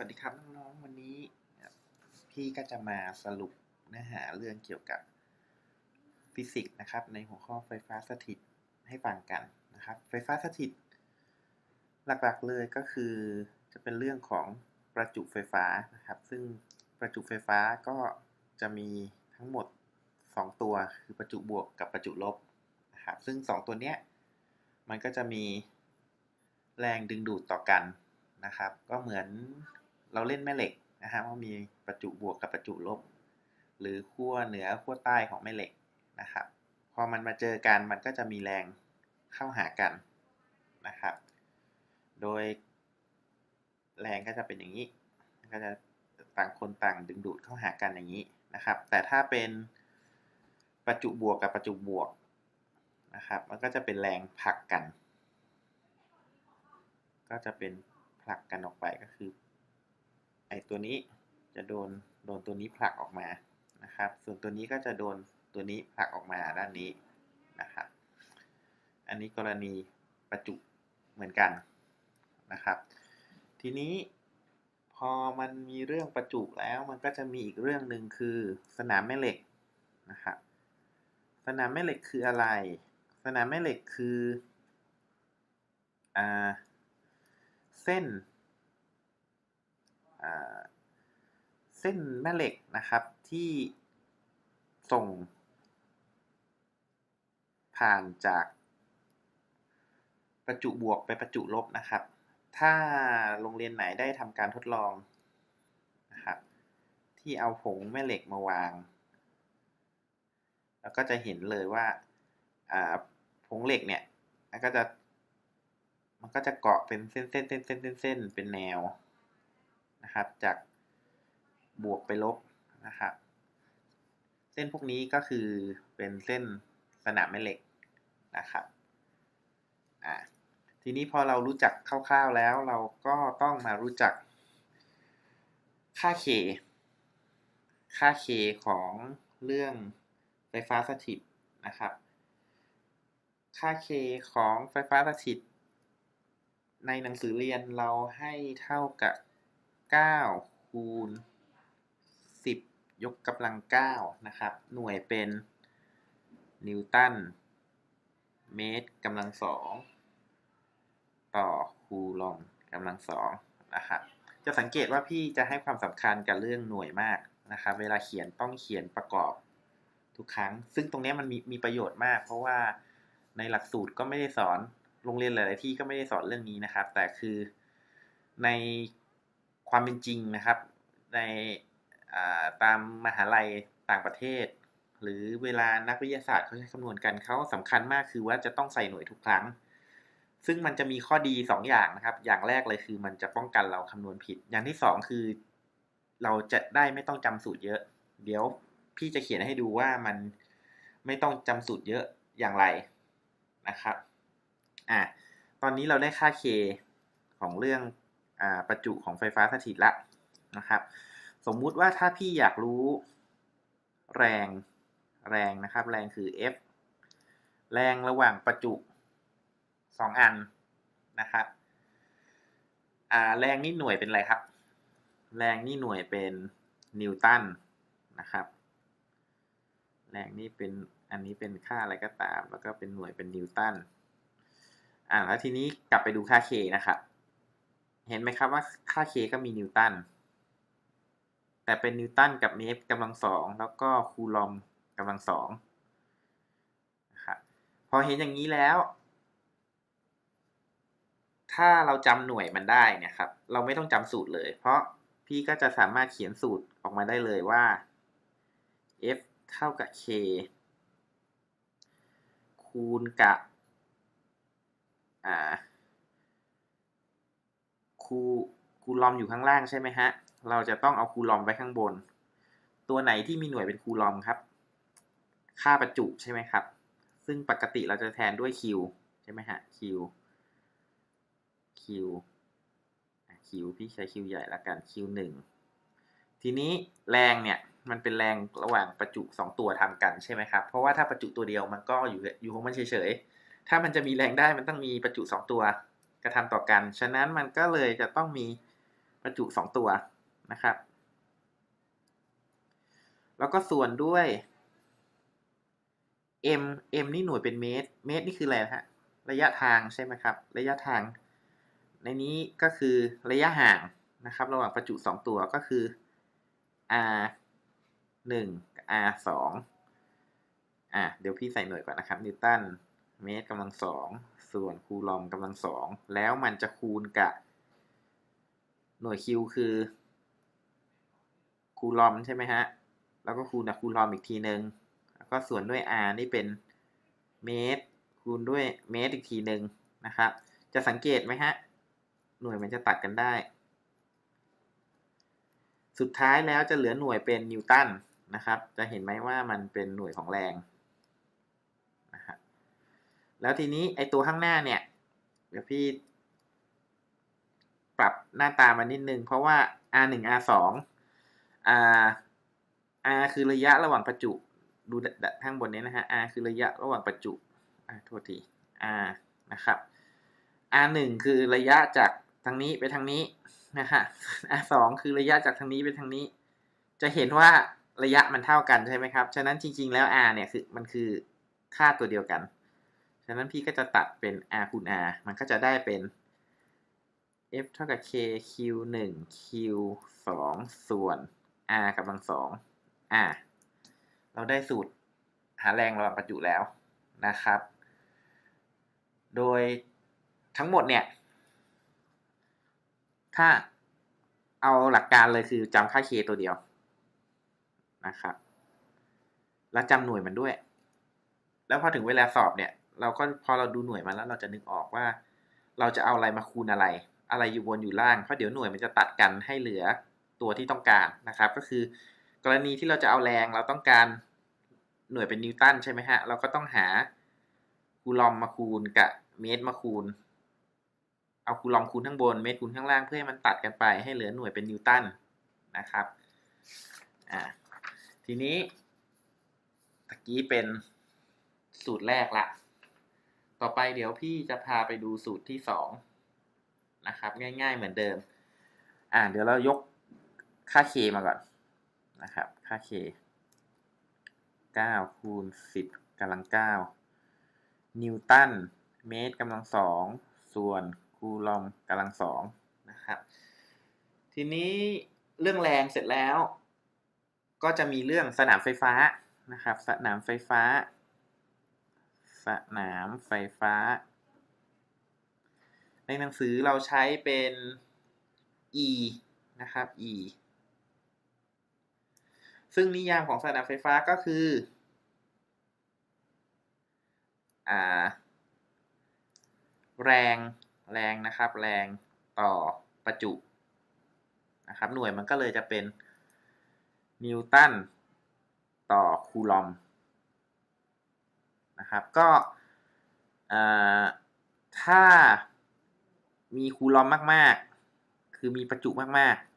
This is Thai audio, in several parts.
วัสดีครับน้องๆวันนี้ พี่ก็จะมาสรุปเนื้อหาเรื่องเกี่ยวกับฟิสิกส์นะครับ ในหัวข้อไฟฟ้าสถิตให้ฟังกันนะครับ ไฟฟ้าสถิต หลักๆเลยก็คือจะเป็นเรื่องของประจุไฟฟ้านะครับ ซึ่งประจุไฟฟ้าก็จะมีทั้งหมด 2 ตัวคือประจุบวกกับประจุลบนะครับซึ่ง 2 ตัวเนี้ยมันก็จะมีแรงดึงดูดต่อกันนะครับ ก็เหมือน เราเล่นแม่เหล็กนะฮะว่ามีประจุบวกกับประจุลบ หรือขั้วเหนือขั้วใต้ของแม่เหล็กนะครับ พอมันมาเจอกันมันก็จะมีแรงเข้าหากันนะครับ โดยแรงก็จะเป็นอย่างนี้ก็จะต่างคนต่างดึงดูดเข้าหากันอย่างนี้นะครับ แต่ถ้าเป็นประจุบวกกับประจุบวกนะครับ มันก็จะเป็นแรงผลักกัน ก็จะเป็นผลักกันออกไปก็คือ ไอ้ตัวนี้จะโดนโดนตัวนี้ผลักออกมานะครับ ส่วนตัวนี้ก็จะโดนตัวนี้ผลักออกมาด้านนี้นะครับ อันนี้กรณีประจุเหมือนกันนะครับ ทีนี้พอมันมีเรื่องประจุแล้วมันก็จะมีอีกเรื่องหนึ่งคือสนามแม่เหล็กนะครับสนามแม่เหล็กคืออะไร สนามแม่เหล็กคืออ่าเส้น เส้นแม่เหล็กนะครับที่ส่ง ผ่านจาก ประจุบวกไปประจุลบนะครับ ถ้าโรงเรียนไหนได้ทำการทดลองนะครับที่เอาผงแม่เหล็กมาวาง แล้วก็จะเห็นเลยว่าผงเหล็กเนี่ยมันก็จะมันก็จะเกาะเป็นเส้นเส้นเส้นเส้นเส้นเป็นแนว นะครับ จากบวกไปลบนะครับ เส้นพวกนี้ก็คือเป็นเส้นสนามแม่เหล็กนะครับอ่าทีนี้พอเรารู้จักคร่าวๆแล้วเราก็ต้องมารู้จัก ค่า k ค่า k ของเรื่องไฟฟ้าสถิตนะครับ ค่า k ของไฟฟ้าสถิตในหนังสือเรียนเราให้เท่ากับ 9คูณ10ยกกำลัง9นะครับ หน่วยเป็นนิวตันเมตรกำลังสองต่อคูลอมกำลังสองนะครับ จะสังเกตว่าพี่จะให้ความสำคัญกับเรื่องหน่วยมากนะครับ เวลาเขียนต้องเขียนประกอบทุกครั้ง ซึ่งตรงนี้มันมีมีประโยชน์มาก เพราะว่าในหลักสูตรก็ไม่ได้สอน โรงเรียนหลาย ๆ ที่ก็ไม่ได้สอนเรื่องนี้นะครับ แต่คือใน ความเป็นจริงนะครับ ในตามมหาลัยต่างประเทศ หรือเวลานักวิทยาศาสตร์เขาใช้คำนวณกันเขาสำคัญมากคือว่าจะต้องใส่หน่วยทุกครั้ง ซึ่งมันจะมีข้อดี 2 อย่างนะครับ อย่างแรกเลยคือมันจะป้องกันเราคำนวณผิด อย่างที่ 2 คือ เราจะได้ไม่ต้องจำสูตรเยอะ เดี๋ยวพี่จะเขียนให้ดูว่ามันไม่ต้องจำสูตรเยอะอย่างไรนะครับ อะ ตอนนี้เราได้ค่า k ของเรื่อง ประจุของไฟฟ้าสถิตละนะครับ สมมุติว่าถ้าพี่อยากรู้แรงแรงนะครับ แรงคือ F แรงระหว่างประจุสองอันนะครับแรงนี่หน่วยเป็นอะไรครับ แรงนี่หน่วยเป็นนิวตันนะครับ แรงนี่เป็นอันนี้เป็นค่าอะไรก็ตาม แล้วก็เป็นหน่วยเป็นนิวตันอ่าแล้วทีนี้กลับไปดูค่า K นะครับ เห็นไหมครับว่าค่า k ก็มีนิวตัน แต่เป็นนิวตันกับเมตรกำลังสองแล้วก็คูลอมกำลังสองนะครับพอเห็นอย่างนี้แล้ว ถ้าเราจำหน่วยมันได้เนี่ยครับ เราไม่ต้องจำสูตรเลย เพราะพี่ก็จะสามารถเขียนสูตรออกมาได้เลยว่า f เท่ากับ k คูณกับ อ่า คูคูลอมอยู่ข้างล่างใช่ไหมฮะ เราจะต้องเอาคูลอมไว้ข้างบน ตัวไหนที่มีหน่วยเป็นคูลอมครับ ค่าประจุใช่ไหมครับ ซึ่งปกติเราจะแทนด้วยคิวใช่ไหมฮะคิวคิวคิวพี่ใช้คิวใหญ่ละกันคิวหนึ่งทีนี้แรงเนี่ยมันเป็นแรงระหว่างประจุ 2 ตัวทำกันใช่ไหมครับ เพราะว่าถ้าประจุตัวเดียวมันก็อยู่อยู่ของมันเฉยๆ ถ้ามันจะมีแรงได้มันต้องมีประจุ 2 ตัว ระทำต่อกัน ฉะนั้นมันก็เลยจะต้องมีประจุสองตัวนะครับ แล้วก็ส่วนด้วย m m นี่หน่วยเป็นเมตร เมตรนี่คืออะไรฮะ ระยะทางใช่ไหมครับ ระยะทาง ในนี้ก็คือระยะห่างนะครับ ระหว่างประจุสองตัวก็คือ r หนึ่งกับ r สองอะ เดี๋ยวพี่ใส่หน่วยก่อนนะครับ นิวตัน เมตรกำลังสอง ส่วนคูลอมกำลังสองแล้วมันจะคูณกับ หน่วยคิวคือ คูลอมใช่ไหมฮะ แล้วก็คูณกับคูลอมอีกทีหนึ่งแล้วก็ส่วนด้วย r นี่เป็นเมตร คูณด้วยเมตรอีกทีหนึ่งนะครับ จะสังเกตไหมฮะ หน่วยมันจะตัดกันได้ สุดท้ายแล้วจะเหลือหน่วยเป็นนิวตันนะครับ จะเห็นไหมว่ามันเป็นหน่วยของแรง แล้วทีนี้ไอตัวข้างหน้าเนี่ย เดี๋ยวพี่ ปรับหน้าตามานิดนึง เพราะว่า r 1 r 2 r r คือระยะระหว่างประจุ ดูข้างบนนี้นะฮะ r คือระยะระหว่างประจุอ่าโทษที r นะครับ r 1คือระยะจากทางนี้ไปทางนี้นะฮะ r 2คือระยะจากทางนี้ไปทางนี้ จะเห็นว่าระยะมันเท่ากันใช่ไหมครับ ฉะนั้นจริง ๆ แล้ว r เนี่ยคือมันคือค่าตัวเดียวกัน ฉะนั้นพี่ก็จะตัดเป็น r คูณ r มันก็จะได้เป็น f เท่ากับ k q 1 q 2ส่วน r กำลังสองอ่าเราได้สูตรหาแรงระหว่างประจุแล้วนะครับ โดยทั้งหมดเนี่ย ถ้าเอาหลักการเลยคือจำค่า k ตัวเดียวนะครับ แล้วจำหน่วยมันด้วย แล้วพอถึงเวลาสอบเนี่ย เราก็พอเราดูหน่วยมาแล้วเราจะนึกออกว่า เราจะเอาอะไรมาคูณอะไร อะไรอยู่บนอยู่ล่างเพราะเดี๋ยวหน่วยมันจะตัดกันให้เหลือตัวที่ต้องการนะครับ ก็คือกรณีที่เราจะเอาแรงเราต้องการหน่วยเป็นนิวตันใช่ไหมฮะเราก็ต้องหาคูลอมมาคูณกับเมตรมาคูณ เอาคูลอมคูณข้างบนเมตรคูณข้างล่างเพื่อให้มันตัดกันไปให้เหลือหน่วยเป็นนิวตันนะครับอ่าทีนี้ตะกี้เป็นสูตรแรกละ ต่อไปเดี๋ยวพี่จะพาไปดูสูตรที่สองนะครับ ง่าย ๆ เหมือนเดิม อ่าเดี๋ยวเรายกค่า k มาก่อนนะครับ ค่า k 9คูณ10กำลัง9นิวตันเมตรกำลังสองส่วนคูลอมกำลังสองนะครับ ทีนี้เรื่องแรงเสร็จแล้ว ก็จะมีเรื่องสนามไฟฟ้านะครับ สนามไฟฟ้า สนามไฟฟ้า ในหนังสือเราใช้เป็น e นะครับ e ซึ่งนิยามของสนามไฟฟ้าก็คืออ่าแรงแรงนะครับ แรงต่อประจุนะครับ หน่วยมันก็เลยจะเป็นนิวตันต่อคูลอม นะครับ ก็ถ้ามีคูลอมมาก ๆ คือมีประจุมากๆ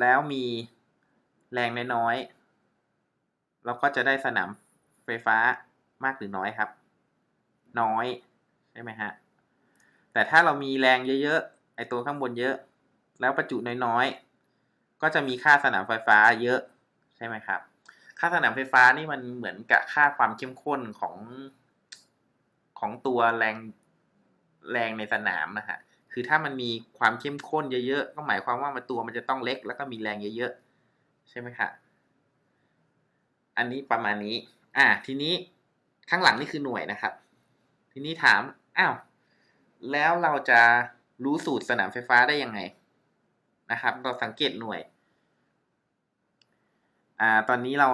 แล้วมีแรงน้อยๆเราก็จะได้สนามไฟฟ้ามากหรือน้อยครับ น้อยใช่ไหมฮะแต่ถ้าเรามีแรงเยอะๆ ไอตัวข้างบนเยอะ แล้วประจุน้อยๆ ก็จะมีค่าสนามไฟฟ้าเยอะใช่ไหมครับ ค่าสนามไฟฟ้านี่มันเหมือนกับค่าความเข้มข้นของของตัวแรงแรงในสนามนะฮะ คือถ้ามันมีความเข้มข้นเยอะๆ ก็หมายความว่ามันตัวมันจะต้องเล็กแล้วก็มีแรงเยอะๆ ใช่ไหมครับอันนี้ประมาณนี้ อ่า ทีนี้ข้างหลังนี่คือหน่วยนะครับ ทีนี้ถาม อ้าว แล้วเราจะรู้สูตรสนามไฟฟ้าได้ยังไง นะครับ เราสังเกตหน่วย อ่าตอนนี้เรา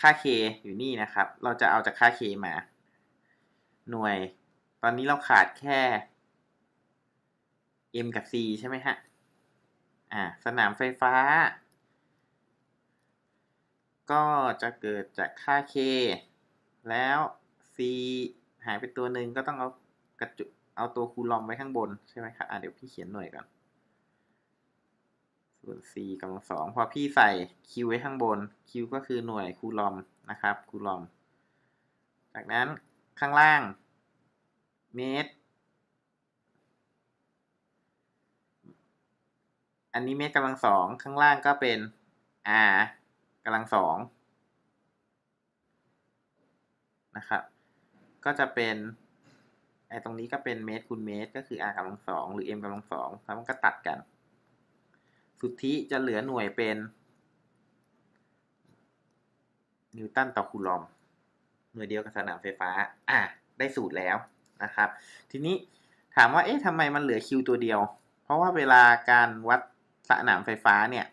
ค่า k อยู่นี่นะครับ เราจะเอาจากค่า k มา หน่วย ตอนนี้เราขาดแค่ m กับ c ใช่ไหมฮะอ่าสนามไฟฟ้า ก็จะเกิดจากค่า k แล้ว c หายไปตัวหนึ่งก็ต้องเอากระจุเอาตัวคูลอมไว้ข้างบนใช่ไหมครับอ่าเดี๋ยวพี่เขียนหน่วยก่อน ส่ว c กำลังสองพอพี่ใส่ q ไว้ข้างบน q ก็คือหน่วยคูลอมนะครับคูลอม จากนั้นข้างล่าง เมตร อันนี้เมตรกำลังสองข้างล่างก็เป็น r กำลังสองนะครับ ก็จะเป็นไอตรงนี้ก็เป็นเมตรคูณเมตร ก็คือ r กำลังสองหรือ m กำลังสองแล้วมันก็ตัดกัน สุทธิจะเหลือหน่วยเป็น นิวตันต่อคูลอม หน่วยเดียวกับสนามไฟฟ้า อะ ได้สูตรแล้วนะครับ ทีนี้ถามว่า เอ๊ะทำไมมันเหลือ Q ตัวเดียว เพราะว่าเวลาการวัดสนามไฟฟ้าเนี่ย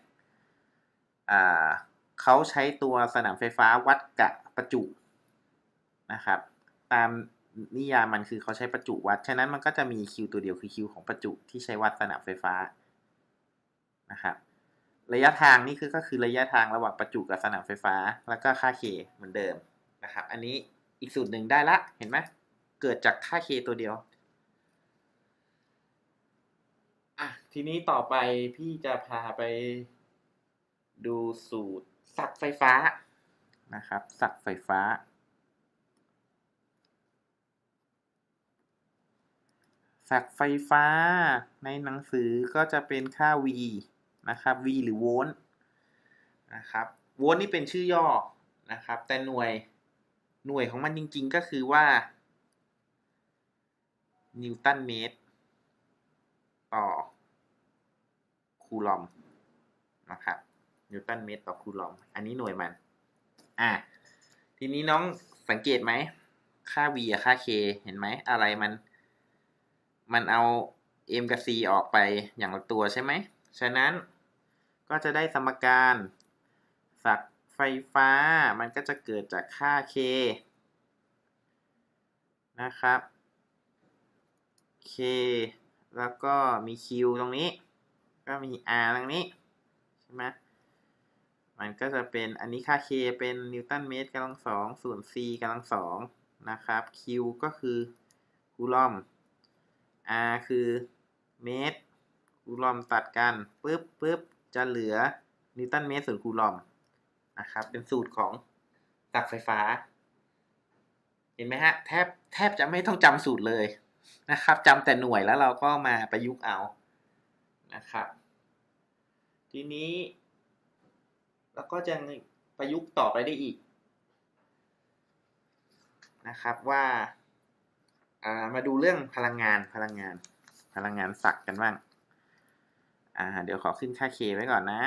เขาใช้ตัวสนามไฟฟ้าวัดกะประจุนะครับ ตามนิยามมันคือเขาใช้ประจุวัด ฉะนั้นมันก็จะมี Q ตัวเดียวคือ Q ของประจุที่ใช้วัดสนามไฟฟ้า นะครับระยะทางนี่คือก็คือระยะทางระหว่างประจุกับสนามไฟฟ้า แล้วก็ค่า K เหมือนเดิมนะครับ อันนี้อีกสูตรหนึ่งได้ละเห็นไหมเกิดจากค่า K ตัวเดียวอะทีนี้ต่อไปพี่จะพาไปดูสูตรสักไฟฟ้านะครับสักไฟฟ้า สักไฟฟ้าในหนังสือก็จะเป็นค่า V นะครับ V หรือโวลต์นะครับโวลต์นี่เป็นชื่อย่อนะครับ แต่หน่วยหน่วยของมันจริงๆก็คือว่านิวตันเมตรต่อคูลอมนะครับนิวตันเมตรต่อคูลอม อันนี้หน่วยมัน อะ ทีนี้น้องสังเกตไหม ค่า v กับค่า k เห็นไหม อะไรมัน มันเอา m กับ c ออกไปอย่างละตัวใช่ไหม ฉะนั้น ก็จะได้สมการสักไฟฟ้ามันก็จะเกิดจากค่า k นะครับ k แล้วก็มี q ตรงนี้ ก็มี r ตรงนี้ ใช่ไหมมันก็จะเป็นอันนี้ค่า k เป็นนิวตันเมตรกำลังสองส่วน c กำลังสองนะครับ q ก็คือคูลอม r คือเมตรคูลอมตัดกันปึ๊บปึ๊บ จะเหลือนิวตันเมตรส่วนคูลอมนะครับ เป็นสูตรของตักไฟฟ้า เห็นไหมฮะ แทบแทบจะไม่ต้องจำสูตรเลยนะครับจำแต่หน่วยแล้วเราก็มาประยุกต์เอานะครับ ทีนี้ แล้วก็จะประยุกต์ต่อไปได้อีกนะครับว่าามาดูเรื่องพลังงานพลังงานพลังงานสักกันบ้าง อ่า เดี๋ยวขอขึ้นค่า K ไว้ก่อนนะ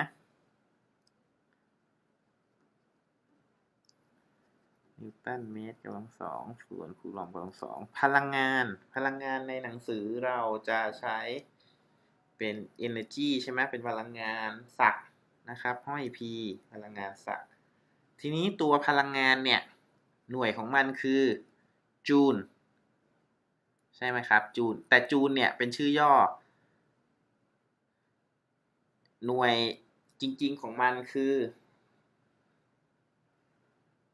นิวตันเมตรกำลังสองส่วนคูลอมกำลังสอง พลังงาน พลังงานในหนังสือเราจะใช้เป็น energy ใช่ไหมเป็นพลังงานสักนะครับ ห้อย P พลังงานสักทีนี้ตัวพลังงานเนี่ย หน่วยของมันคือจูลใช่ไหมครับ จูลแต่จูลเนี่ยเป็นชื่อย่อ หน่วยจริง ๆ ของมันคือ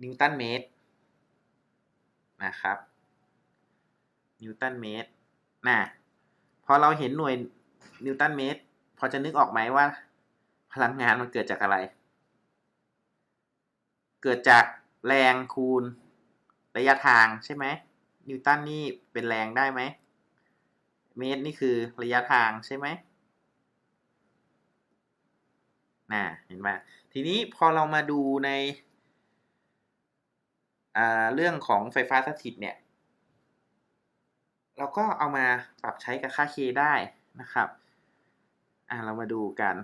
นิวตันเมตรนะครับ นิวตันเมตรนะพอเราเห็นหน่วยนิวตันเมตร พอจะนึกออกไหมว่า พลังงานมันเกิดจากอะไร เกิดจากแรงคูณ ระยะทางใช่ไหมนิวตันนี่เป็นแรงได้ไหม เมตรนี่คือระยะทางใช่ไหม นะเห็นไหมทีนี้พอเรามาดูในเรื่องของไฟฟ้าสถิตเนี่ย เราก็เอามาปรับใช้กับค่า k ได้นะครับอ่าเรามาดูกัน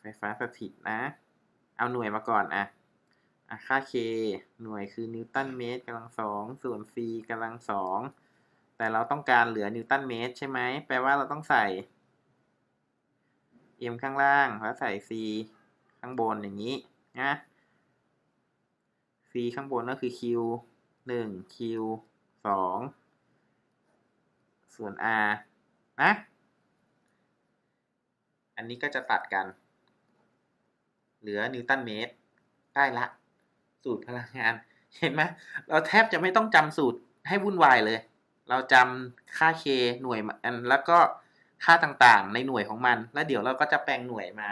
ไฟฟ้าสถิตนะ เอาหน่วยมาก่อนอะอะค่า k หน่วยคือนิวตันเมตรกำลังสองส่วน c กำลังสองแต่เราต้องการเหลือนิวตันเมตรใช่ไหมแปลว่าเราต้องใส่ m ข้างล่างแล้วใส่ c ข้างบนอย่างนี้นะ c ข้างบนก็คือ q 1 q 2ส่วน r นะ อันนี้ก็จะตัดกัน เหลือนิวตันเมตร ได้ละ สูตรพลังงาน เห็นไหมเราแทบจะไม่ต้องจำสูตรให้วุ่นวายเลย เราจำค่า k หน่วยอันแล้วก็ ค่าต่างๆ ในหน่วยของมัน แล้วเดี๋ยวเราก็จะแปลงหน่วยมา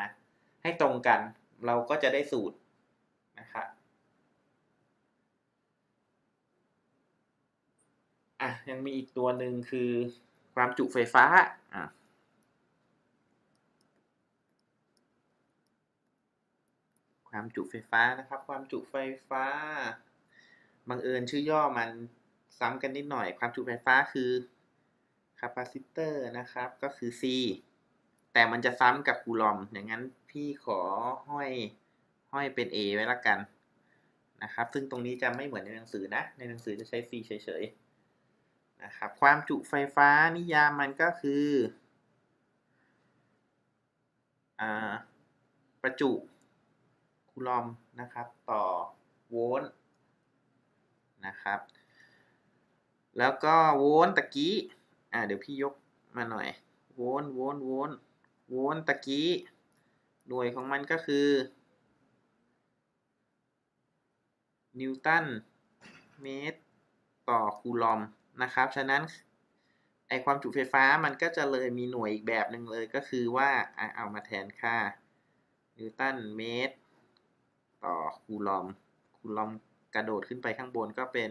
ให้ตรงกัน เราก็จะได้สูตรนะครับอะยังมีอีกตัวหนึ่งคือความจุไฟฟ้าอะความจุไฟฟ้านะครับ ความจุไฟฟ้าบังเอิญชื่อย่อมันซ้ำกันนิดหน่อย ความจุไฟฟ้าคือ คาปาซิเตอร์นะครับก็คือ C แต่มันจะซ้ำกับคูลอมอย่างนั้นพี่ขอห้อยห้อยเป็น A ไว้ละกันนะครับ ซึ่งตรงนี้จะไม่เหมือนในหนังสือนะ ในหนังสือจะใช้ C เฉยๆนะครับ ความจุไฟฟ้านิยามมันก็คืออ่าประจุคูลอมนะครับ ต่อโวลต์นะครับ แล้วก็โวลต์ตะกี้ อ่าเดี๋ยวพี่ยกมาหน่อยวลต์โวลต์โวลต์โวลต์ตะกี้ หน่วยของมันก็คือ นิวตันเมตรต่อคูลอมนะครับ ฉะนั้นไอความจุไฟฟ้ามันก็จะเลยมีหน่วยอีกแบบหนึ่งเลยก็คือว่าเอามาแทนค่า นิวตันเมตร ต่อคูลอม คูลอมกระโดดขึ้นไปข้างบนก็เป็น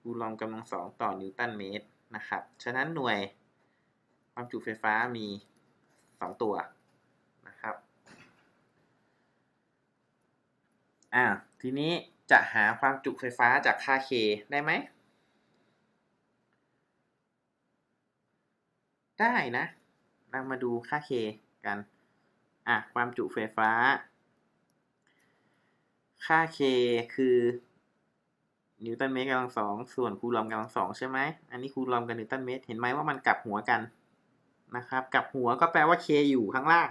คูลอมกำลังสองต่อนิวตันเมตร นะครับ ฉะนั้นหน่วยความจุไฟฟ้ามีสองตัวนะครับ อ่า ทีนี้จะหาความจุไฟฟ้าจากค่า K ได้ไหม ได้นะเรามาดูค่า K กัน อะ ความจุไฟฟ้า ค่า K คือ นิวตันเมตรกำลังสองส่วนคูลอมกำลังสองใช่ไหมอันนี้คูลอมกับนิวตันเมตรเห็นไหมว่ามันกลับหัวกันนะครับ กลับหัวก็แปลว่า K อยู่ข้างล่าง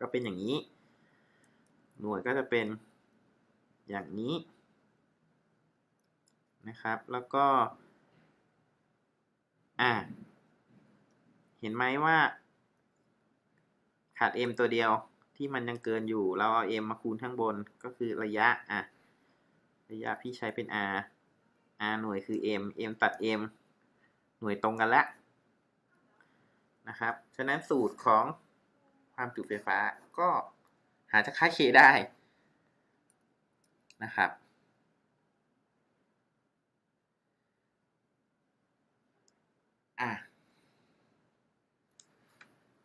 ก็เป็นอย่างนี้ หน่วยก็จะเป็นอย่างนี้นะครับ แล้วก็ อ่า เห็นไหมว่า ขาด m ตัวเดียวที่มันยังเกินอยู่ เราเอา m มาคูณข้างบนก็คือระยะ อะ ระยะพี่ใช้เป็น r r หน่วยคือ m m ตัด m หน่วยตรงกันแล้วนะครับ ฉะนั้นสูตรของความจุไฟฟ้าก็หาจากค่า k ได้นะครับ อะ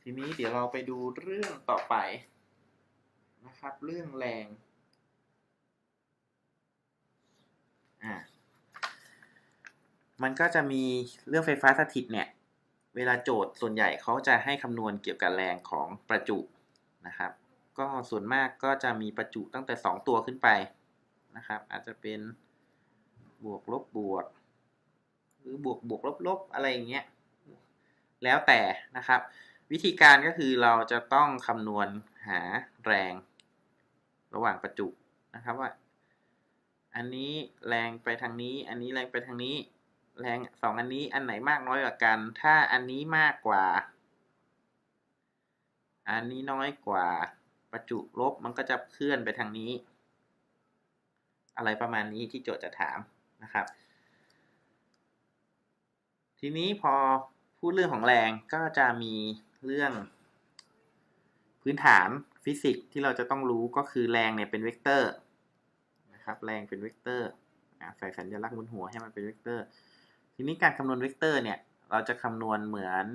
ทีนี้เดี๋ยวเราไปดูเรื่องต่อไปนะครับ เรื่องแรง อะมันก็จะมีเรื่องไฟฟ้าสถิตเนี่ย เวลาโจทย์ส่วนใหญ่เขาจะให้คำนวณเกี่ยวกับแรงของประจุนะครับ ก็ส่วนมากก็จะมีประจุตั้งแต่ 2 ตัวขึ้นไปนะครับ อาจจะเป็นบวกลบบวก หรือบวกบวกลบลบอะไรอย่างเงี้ย แล้วแต่นะครับ วิธีการก็คือเราจะต้องคำนวณหาแรงระหว่างประจุนะครับว่า อันนี้แรงไปทางนี้ อันนี้แรงไปทางนี้ แรงสองอันนี้อันไหนมากน้อยกว่ากัน ถ้าอันนี้มากกว่า อันนี้น้อยกว่า ประจุลบมันก็จะเคลื่อนไปทางนี้ อะไรประมาณนี้ที่โจทย์จะถามนะครับ ทีนี้พอพูดเรื่องของแรงก็จะมีเรื่อง พื้นฐานฟิสิกส์ที่เราจะต้องรู้ก็คือแรงเนี่ยเป็นเวกเตอร์ นะครับ แรงเป็นเวกเตอร์ใส่สัญลักษณ์บนหัวให้มันเป็นเวกเตอร์ ทีนี้การคำนวณเวกเตอร์เนี่ย เราจะคำนวณเหมือน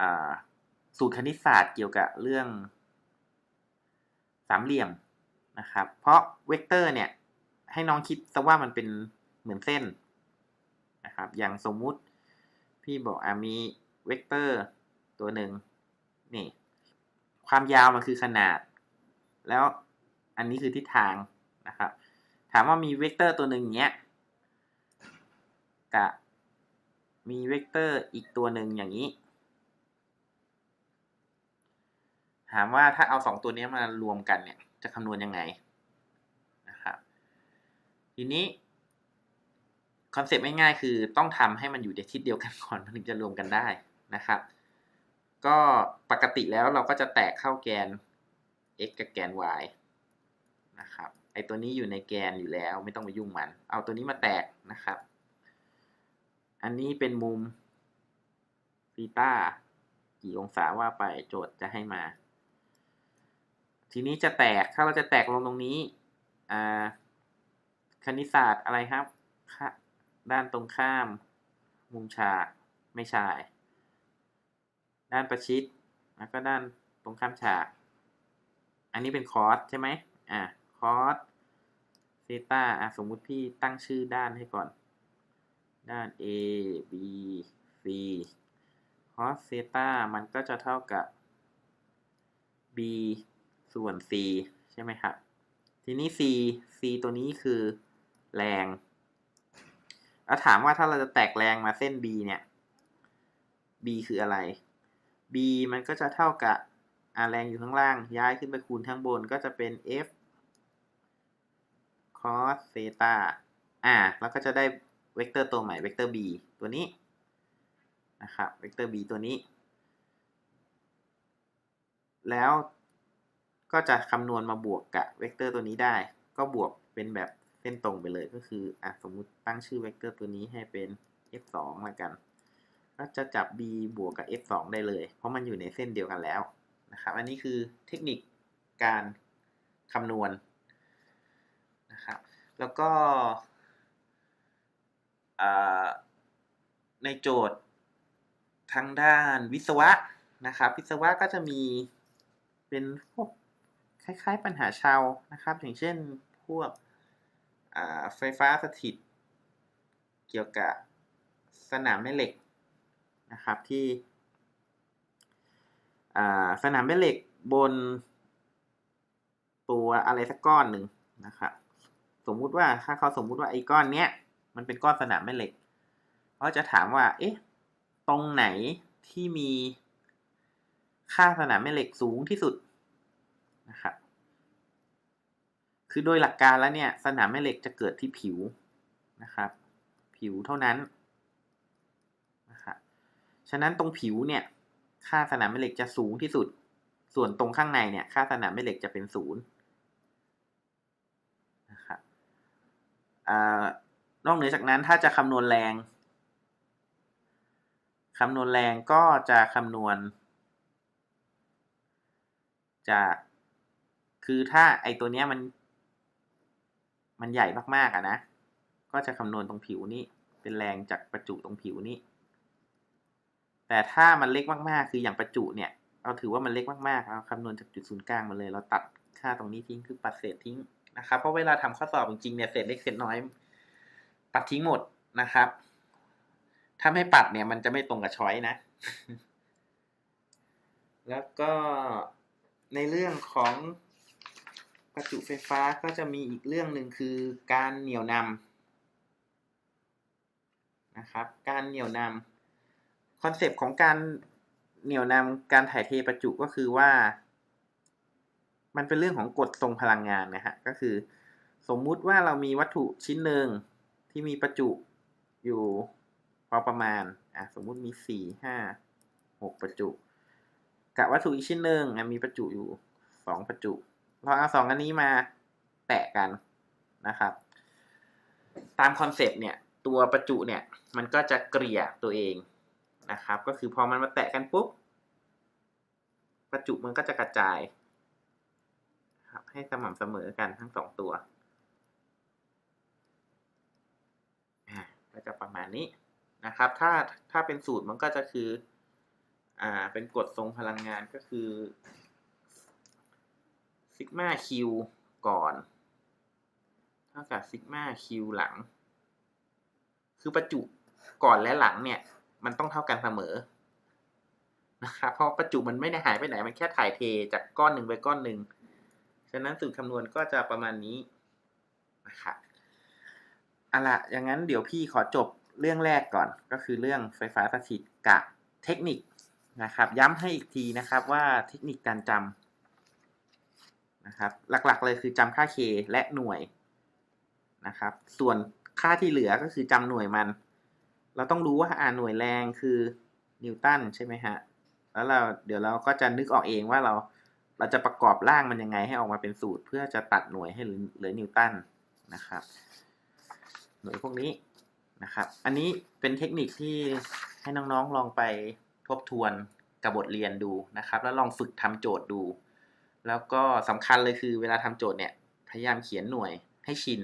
อสูตรคณิตศาสตร์เกี่ยวกับเรื่องสามเหลี่ยมนะครับ เพราะเวกเตอร์เนี่ย ให้น้องคิดซะว่ามันเป็นเหมือนเส้นนะครับ อย่างสมมุติพี่บอกอ่ามีเวกเตอร์ตัวหนึ่งนี่ ความยาวมันคือขนาด แล้ว อันนี้คือทิศทางนะครับ ถามว่ามีเวกเตอร์ตัวหนึ่งเนี้ยกับมีเวกเตอร์อีกตัวหนึ่งอย่างนี้ ถามว่าถ้าเอาสองตัวนี้มารวมกันเนี่ยจะคำนวณยังไงนะครับทีนี้คอนเซปต์ง่ายๆคือต้องทำให้มันอยู่ในทิศเดียวกันก่อนมันถึงจะรวมกันได้นะครับ ก็ปกติแล้วเราก็จะแตกเข้าแกน x กับแกน y นะครับ ไอตัวนี้อยู่ในแกนอยู่แล้ว ไม่ต้องไปยุ่งมัน เอาตัวนี้มาแตกนะครับ อันนี้เป็นมุมฟีต้ากี่องศาว่าไปโจทย์จะให้มา ทีนี้จะแตกถ้าเราจะแตกลงตรงนี้คณิตศาสตร์อะไรครับ ด้านตรงข้าม มุมฉากไม่ใช่ ด้านประชิด แล้วก็ด้านตรงข้ามฉาก อันนี้เป็นคอร์สใช่ไหมอ่า คอสเซตาอะสมมุติพี่ตั้งชื่อด้านให้ก่อน ด้าน A B C คอสเซตามันก็จะเท่ากับ b ส่วน c ใช่ไหมครับ ทีนี้ c c ตัวนี้คือแรง แล้วถามว่าถ้าเราจะแตกแรงมาเส้น b เนี่ย b คืออะไร b มันก็จะเท่ากับอาแรงอยู่ข้างล่าง ย้ายขึ้นไปคูณข้างบนก็จะเป็น f cos เซตาอ่าแล้วก็จะได้เวกเตอร์ตัวใหม่เวกเตอร์ b ตัวนี้นะครับเวกเตอร์ b ตัวนี้ แล้วก็จะคำนวณมาบวกกับเวกเตอร์ตัวนี้ได้ ก็บวกเป็นแบบเส้นตรงไปเลยก็คืออะสมมุติตั้งชื่อเวกเตอร์ตัวนี้ให้เป็น f2 แล้วกันก็จะจับ b บวกกับ f2 ได้เลย เพราะมันอยู่ในเส้นเดียวกันแล้วนะครับ อันนี้คือเทคนิคการคำนวณ นะครับ แล้วก็ในโจทย์ทางด้านวิศวะนะครับ วิศวะก็จะมีเป็นพวกคล้ายๆปัญหาชาวนะครับ อย่างเช่นพวกไฟฟ้าสถิต เกี่ยวกับสนามแม่เหล็กนะครับที่สนามแม่เหล็กบนตัวอะไรสักก้อนหนึ่งนะครับ สมมุติว่าถ้าเขาสมมุติว่าไอ้ก้อนเนี้ยมันเป็นก้อนสนามแม่เหล็กเขาจะถามว่า เอ๊ะ ตรงไหนที่มีค่าสนามแม่เหล็กสูงที่สุดนะครับคือโดยหลักการแล้วเนี่ย สนามแม่เหล็กจะเกิดที่ผิวนะครับ ผิวเท่านั้นนะครับฉะนั้นตรงผิวเนี่ย ค่าสนามแม่เหล็กจะสูงที่สุด ส่วนตรงข้างในเนี่ย ค่าสนามแม่เหล็กจะเป็นศูนย์นะครับ นอกเหนือจากนั้นถ้าจะคำนวณแรงคำนวณแรงก็จะคำนวณจากคือถ้าไอตัวเนี้ยมัน มันใหญ่มากๆอะนะ ก็จะคำนวณตรงผิวนี้ เป็นแรงจากประจุตรงผิวนี้ แต่ถ้ามันเล็กมากๆ คืออย่างประจุเนี่ย เราถือว่ามันเล็กมากๆ เราคำนวณจากจุดศูนย์กลางมาเลย เราตัดค่าตรงนี้ทิ้งคือปัดเศษทิ้ง นะครับ เพราะเวลาทำข้อสอบจริงๆเนี่ยเศษเล็กเศษน้อย ปัดทิ้งหมดนะครับ ถ้าไม่ปัดเนี่ย มันจะไม่ตรงกับช้อยนะ แล้วก็ในเรื่องของประจุไฟฟ้าก็จะมีอีกเรื่องหนึ่งคือการเหนี่ยวนำนะครับ การเหนี่ยวนำคอนเซปต์ของการเหนี่ยวนำการถ่ายเทประจุก็คือว่า มันเป็นเรื่องของกฎทรงพลังงานนะฮะก็คือ สมมุติว่าเรามีวัตถุชิ้นหนึ่งที่มีประจุอยู่พอประมาณอะสมมุติมีสี่ห้าหกประจุ กับวัตถุอีกชิ้นหนึ่งมีประจุอยู่สองประจุเราเอาสองอันนี้มาแตะกันนะครับ ตามคอนเซปต์เนี่ยตัวประจุเนี่ยมันก็จะเกลี่ยตัวเองนะครับ ก็คือพอมันมาแตะกันปุ๊บ ประจุมันก็จะกระจาย ครับ ให้สม่ำเสมอกันทั้งสองตัวก็จะประมาณนี้นะครับ ถ้าถ้าเป็นสูตรมันก็จะคืออ่าเป็นกฎทรงพลังงานก็คือซิกมาคิวก่อน เท่ากับซิกมาคิวหลัง คือประจุก่อนและหลังเนี่ย มันต้องเท่ากันเสมอนะครับเพราะประจุมันไม่ได้หายไปไหน มันแค่ถ่ายเทจากก้อนหนึ่งไปก้อนหนึ่ง ฉะนั้นสูตรคำนวณก็จะประมาณนี้นะครับอาละอย่างนั้นเดี๋ยวพี่ขอจบเรื่องแรกก่อน ก็คือเรื่องไฟฟ้าสถิตกับเทคนิคนะครับ ย้ำให้อีกทีนะครับว่าเทคนิคการจำนะครับ หลักๆเลยคือจำค่า k และหน่วยนะครับ ส่วนค่าที่เหลือก็คือจำหน่วยมัน เราต้องรู้ว่าอ่าหน่วยแรงคือนิวตันใช่ไหมฮะแล้วเราเดี๋ยวเราก็จะนึกออกเองว่าเรา เราจะประกอบร่างมันยังไงให้ออกมาเป็นสูตร เพื่อจะตัดหน่วยให้เหลือนิวตันนะครับ หน่วยพวกนี้นะครับ อันนี้เป็นเทคนิคที่ให้น้องๆลองไปทบทวนกับบทเรียนดูนะครับ แล้วลองฝึกทำโจทย์ดู แล้วก็สำคัญเลยคือเวลาทำโจทย์เนี่ย พยายามเขียนหน่วยให้ชิน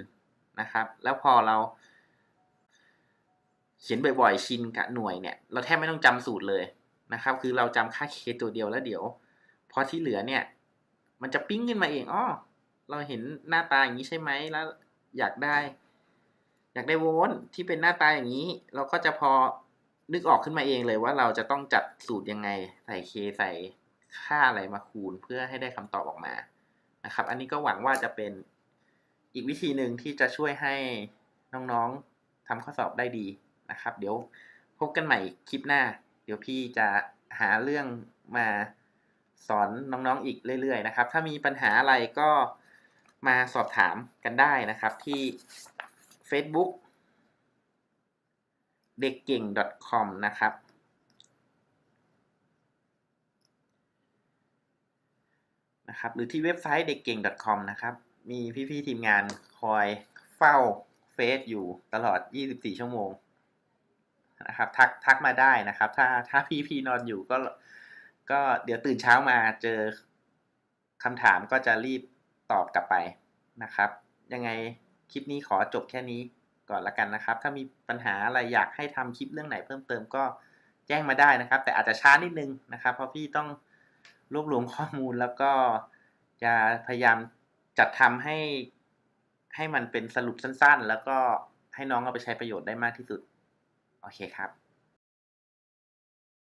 นะครับ แล้วพอเรา เขียนบ่อยๆชินกับหน่วยเนี่ย เราแทบไม่ต้องจำสูตรเลยนะครับ คือเราจำค่าเคตัวเดียวแล้วเดี๋ยว พอที่เหลือเนี่ย มันจะปิ้งขึ้นมาเองอ้อเราเห็นหน้าตาอย่างนี้ใช่ไหมแล้ว อยากได้ อยากได้โวลต์ที่เป็นหน้าตาอย่างนี้ เราก็จะพอนึกออกขึ้นมาเองเลยว่าเราจะต้องจัดสูตรยังไง ใส่เคใส่ค่าอะไรมาคูณเพื่อให้ได้คำตอบออกมานะครับ อันนี้ก็หวังว่าจะเป็นอีกวิธีหนึ่งที่จะช่วยให้น้องๆทำข้อสอบได้ดีนะครับ เดี๋ยวพบกันใหม่คลิปหน้า เดี๋ยวพี่จะหาเรื่องมา สอนน้องๆอีกเรื่อยๆนะครับ ถ้ามีปัญหาอะไรก็มาสอบถามกันได้นะครับที่ Facebook เด็กเก่ง .com นะครับ นะครับ หรือที่เว็บไซต์เด็กเก่ง .com นะครับ มีพี่ๆทีมงานคอยเฝ้าเฟซอยู่ตลอด 24 ชั่วโมงนะครับ ทักทักมาได้นะครับ ถ้าถ้าพี่ๆนอนอยู่ก็ ก็เดี๋ยวตื่นเช้ามาเจอคำถามก็จะรีบตอบกลับไปนะครับ ยังไงคลิปนี้ขอจบแค่นี้ก่อนละกันนะครับ ถ้ามีปัญหาอะไรอยากให้ทำคลิปเรื่องไหนเพิ่มเติมก็แจ้งมาได้นะครับ แต่อาจจะช้านิดนึงนะครับ เพราะพี่ต้องรวบรวมข้อมูลแล้วก็จะพยายามจัดทำให้ให้มันเป็นสรุปสั้นๆ แล้วก็ให้น้องเอาไปใช้ประโยชน์ได้มากที่สุด โอเคครับ